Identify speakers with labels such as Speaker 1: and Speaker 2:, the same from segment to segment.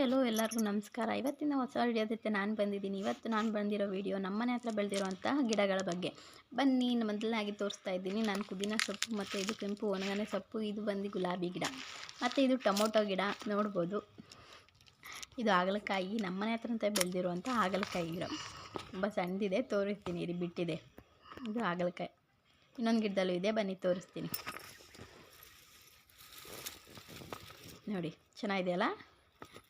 Speaker 1: Hello ಎಲ್ಲರಿಗೂ ನಮಸ್ಕಾರ. ಇವತ್ತಿನ ಹೊಸ ವಿಡಿಯೋ ಜೊತೆ ನಾನು ಬಂದಿದ್ದೀನಿ. ಇವತ್ತು ನಾನು ಬಂದಿರೋ ವಿಡಿಯೋ ನಮ್ಮನೆ ಹತ್ರ ಬೆಳೆದಿರುವಂತಹ ಗಿಡಗಳ ಬಗ್ಗೆ. ಬನ್ನಿ ಮೊದಲನಾಗಿ ತೋರಿಸ್ತಾ ಇದ್ದೀನಿ. ನಾನು ಪುದೀನ ಸೊಪ್ಪು ಮತ್ತು ಇದು ಕೆಂಪು ಒಣಗನೆ ಸೊಪ್ಪು, ಇದು ಬಂದು ಗುಲಾಬಿ ಗಿಡ. ಮತ್ತು ಇದು ಟೊಮೊಟೊ ಗಿಡ, ನೋಡ್ಬೋದು. ಇದು ಹಾಗಲಕಾಯಿ ನಮ್ಮನೆ ಹತ್ರ ಅಂತ ಬೆಳೆದಿರುವಂಥ ಹಾಗಲಕಾಯಿ ಗಿಡ. ತುಂಬ ಸಣ್ಣದಿದೆ, ತೋರಿಸ್ತೀನಿ. ಇದು ಬಿಟ್ಟಿದೆ. ಇದು ಹಾಗಲಕಾಯಿ. ಇನ್ನೊಂದು ಗಿಡದಲ್ಲೂ ಇದೆ. ಬನ್ನಿ, ತೋರಿಸ್ತೀನಿ. ನೋಡಿ, ಚೆನ್ನಾಗಿದೆಯಲ್ಲ?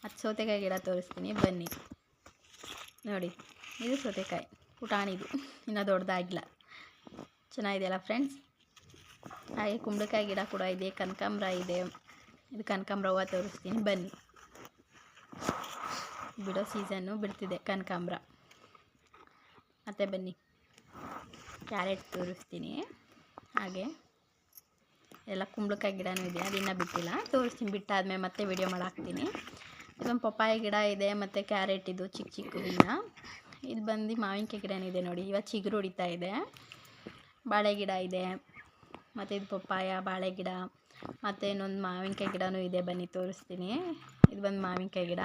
Speaker 1: ಮತ್ತು ಸೌತೆಕಾಯಿ ಗಿಡ ತೋರಿಸ್ತೀನಿ, ಬನ್ನಿ. ನೋಡಿ, ಇದು ಸೌತೆಕಾಯಿ, ಪುಟಾಣಿದು. ಇನ್ನೂ ದೊಡ್ಡದಾಗಿಲ್ಲ. ಚೆನ್ನಾಗಿದೆಯಲ್ಲ ಫ್ರೆಂಡ್ಸ್? ಹಾಗೆ ಕುಂಬಳಕಾಯಿ ಗಿಡ ಕೂಡ ಇದೆ, ಕನಕಾಂಬ್ರ ಇದೆ. ಇದು ಕನಕಾಂಬ್ರ ಹೂವು ತೋರಿಸ್ತೀನಿ, ಬನ್ನಿ. ಬಿಡೋ ಸೀಸನ್ನು ಬಿಡ್ತಿದೆ ಕನಕಾಂಬ್ರ. ಮತ್ತೆ ಬನ್ನಿ, ಕ್ಯಾರೆಟ್ ತೋರಿಸ್ತೀನಿ. ಹಾಗೆ, ಎಲ್ಲ ಕುಂಬಳಕಾಯಿ ಗಿಡನೂ ಇದೆ, ಅದನ್ನು ಬಿಟ್ಟಿಲ್ಲ. ತೋರಿಸ್ತೀನಿ, ಬಿಟ್ಟಾದ್ಮೇಲೆ ಮತ್ತೆ ವಿಡಿಯೋ ಮಾಡಾಕ್ತೀನಿ. ಇದೊಂದು ಪಪ್ಪಾಯ ಗಿಡ ಇದೆ, ಮತ್ತು ಕ್ಯಾರೆಟ್ ಇದು ಚಿಕ್ಕ ಚಿಕ್ಕ ಹೂವಿನ. ಇದು ಬಂದು ಮಾವಿನಕಾಯಿ ಗಿಡನಿದೆ ನೋಡಿ. ಇವಾಗ ಚಿಗುರು ಹೊಡಿತಾ ಇದೆ. ಬಾಳೆ ಗಿಡ ಇದೆ. ಮತ್ತು ಇದು ಪಪ್ಪಾಯ, ಬಾಳೆ ಗಿಡ, ಮತ್ತು ಇನ್ನೊಂದು ಮಾವಿನಕಾಯಿ ಗಿಡನೂ ಇದೆ. ಬನ್ನಿ, ತೋರಿಸ್ತೀನಿ. ಇದು ಬಂದು ಮಾವಿನಕಾಯಿ ಗಿಡ.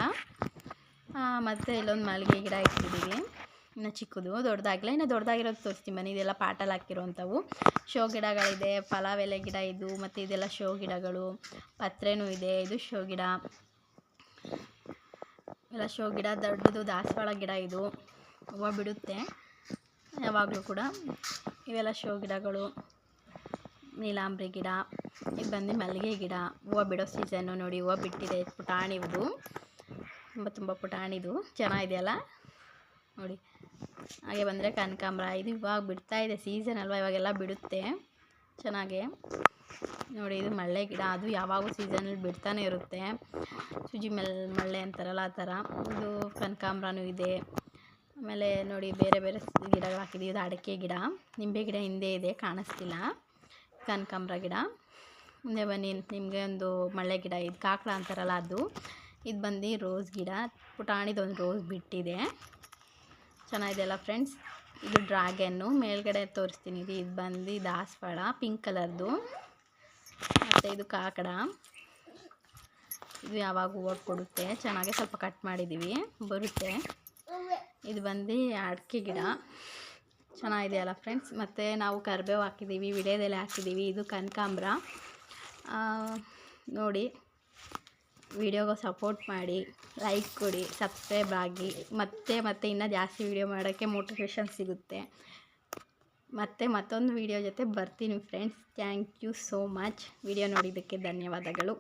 Speaker 1: ಮತ್ತು ಇಲ್ಲೊಂದು ಮಲ್ಲಿಗೆ ಗಿಡ ಇಟ್ಟಿದ್ದೀವಿ. ಇನ್ನು ಚಿಕ್ಕದು ದೊಡ್ಡದಾಗಿಲ್ಲ ಇನ್ನು ದೊಡ್ಡದಾಗಿರೋದು ತೋರಿಸ್ತೀನಿ ಬನ್ನಿ. ಇದೆಲ್ಲ ಪಾಟಲ್ಲಿ ಹಾಕಿರುವಂಥವು. ಶೋ ಗಿಡಗಳಿದೆ ಪಲಾವೆಲೆ ಗಿಡ ಇದು, ಮತ್ತು ಇದೆಲ್ಲ ಶೋ ಗಿಡಗಳು. ಪತ್ರೆನೂ ಇದೆ, ಇದು ಶೋ ಗಿಡ. ಎಲ್ಲ ಶೋ ಗಿಡ, ದೊಡ್ಡದು, ದಾಸವಾಳ ಗಿಡ ಇದು ಹೂವು ಬಿಡುತ್ತೆ. ಯಾವಾಗಲೂ ಕೂಡ ಇವೆಲ್ಲ ಶೋ ಗಿಡಗಳು. ನೀಲಾಂಬ್ರಿ ಗಿಡ ಇದು ಬಂದು ಮಲ್ಲಿಗೆ ಗಿಡ, ಹೂವು ಬಿಡೋ ಸೀಸನ್ನು ನೋಡಿ ಹೂವು ಬಿಟ್ಟಿದೆ. ಪುಟಾಣಿದು ತುಂಬ ತುಂಬ ಪುಟಾಣಿದು ಚೆನ್ನಾಗಿದೆಯಲ್ಲ? ನೋಡಿ. ಹಾಗೆ ಬಂದರೆ ಕನಕಾಂಬ್ರ, ಇದು ಇವಾಗ ಬಿಡ್ತಾ ಇದೆ. ಸೀಸನ್ ಅಲ್ವಾ ಇವಾಗೆಲ್ಲ ಬಿಡುತ್ತೆ. ಚೆನ್ನಾಗೆ. ನೋಡಿ, ಇದು ಮಳ್ಳೆ ಗಿಡ. ಅದು ಯಾವಾಗೂ ಸೀಸನಲ್ಲಿ ಬಿಡ್ತಾನೆ ಇರುತ್ತೆ. ಸುಜಿ ಮೆಲ್, ಮಳ್ಳೆ ಅಂತಾರಲ್ಲ, ಆ ಥರ. ಇದು ಕನಕಾಂಬ್ರನೂ ಇದೆ. ಆಮೇಲೆ ನೋಡಿ, ಬೇರೆ ಬೇರೆ ಗಿಡಗಳು ಹಾಕಿದ್ದೀವಿ ಇದು ಅಡಿಕೆ ಗಿಡ. ನಿಂಬೆ ಗಿಡ ಹಿಂದೆ ಇದೆ, ಕಾಣಿಸ್ತಿಲ್ಲ. ಕನಕಾಂಬ್ರ ಗಿಡ. ಮುಂದೆ ಬನ್ನಿ, ನಿಮಗೆ ಒಂದು ಮಳ್ಳೆ ಗಿಡ. ಇದು ಕಾಕಡ ಅಂತಾರಲ್ಲ ಅದು. ಇದು ಬಂದು ರೋಸ್ ಗಿಡ. ಪುಟಾಣಿದೊಂದು ರೋಸ್ ಬಿಟ್ಟಿದೆ. ಚೆನ್ನಾಗಿದೆಯಲ್ಲ ಫ್ರೆಂಡ್ಸ್? ಇದು ಡ್ರ್ಯಾಗನ್ನು ಮೇಲ್ಗಡೆ ತೋರಿಸ್ತೀನಿ. ಇದು ಬಂದು ದಾಸವಾಳ ಪಿಂಕ್ ಕಲರ್ದು. ಮತ್ತು ಇದು ಕಾಕಡ. ಇದು ಯಾವಾಗ ಹೂವು ಕೊಡುತ್ತೆ? ಚೆನ್ನಾಗೆ ಸ್ವಲ್ಪ ಕಟ್ ಮಾಡಿದ್ದೀವಿ ಬರುತ್ತೆ. ಇದು ಬಂದು ಅಡಿಕೆ ಗಿಡ. ಚೆನ್ನಾಗಿದೆಯಲ್ಲ ಫ್ರೆಂಡ್ಸ್ ಮತ್ತು ನಾವು ಕರಿಬೇವು ಹಾಕಿದ್ದೀವಿ ವಿಡಿಯೋದೆಲೆ ಹಾಕಿದ್ದೀವಿ ಇದು ಕನಕಾಂಬ್ರ. ನೋಡಿ, ವಿಡಿಯೋಗೆ ಸಪೋರ್ಟ್ ಮಾಡಿ ಲೈಕ್ ಕೊಡಿ ಸಬ್ಸ್ಕ್ರೈಬ್ ಆಗಿ. ಮತ್ತೆ ಮತ್ತೆ ಇನ್ನೂ ಜಾಸ್ತಿ ವಿಡಿಯೋ ಮಾಡೋಕ್ಕೆ ಮೋಟಿವೇಶನ್ ಸಿಗುತ್ತೆ. ಮತ್ತೆ ಮತ್ತೊಂದು ವೀಡಿಯೋ ಜೊತೆ ಬರ್ತೀನಿ friends thank you so much video ನೋಡಿದ್ದಕ್ಕೆ ಧನ್ಯವಾದಗಳು.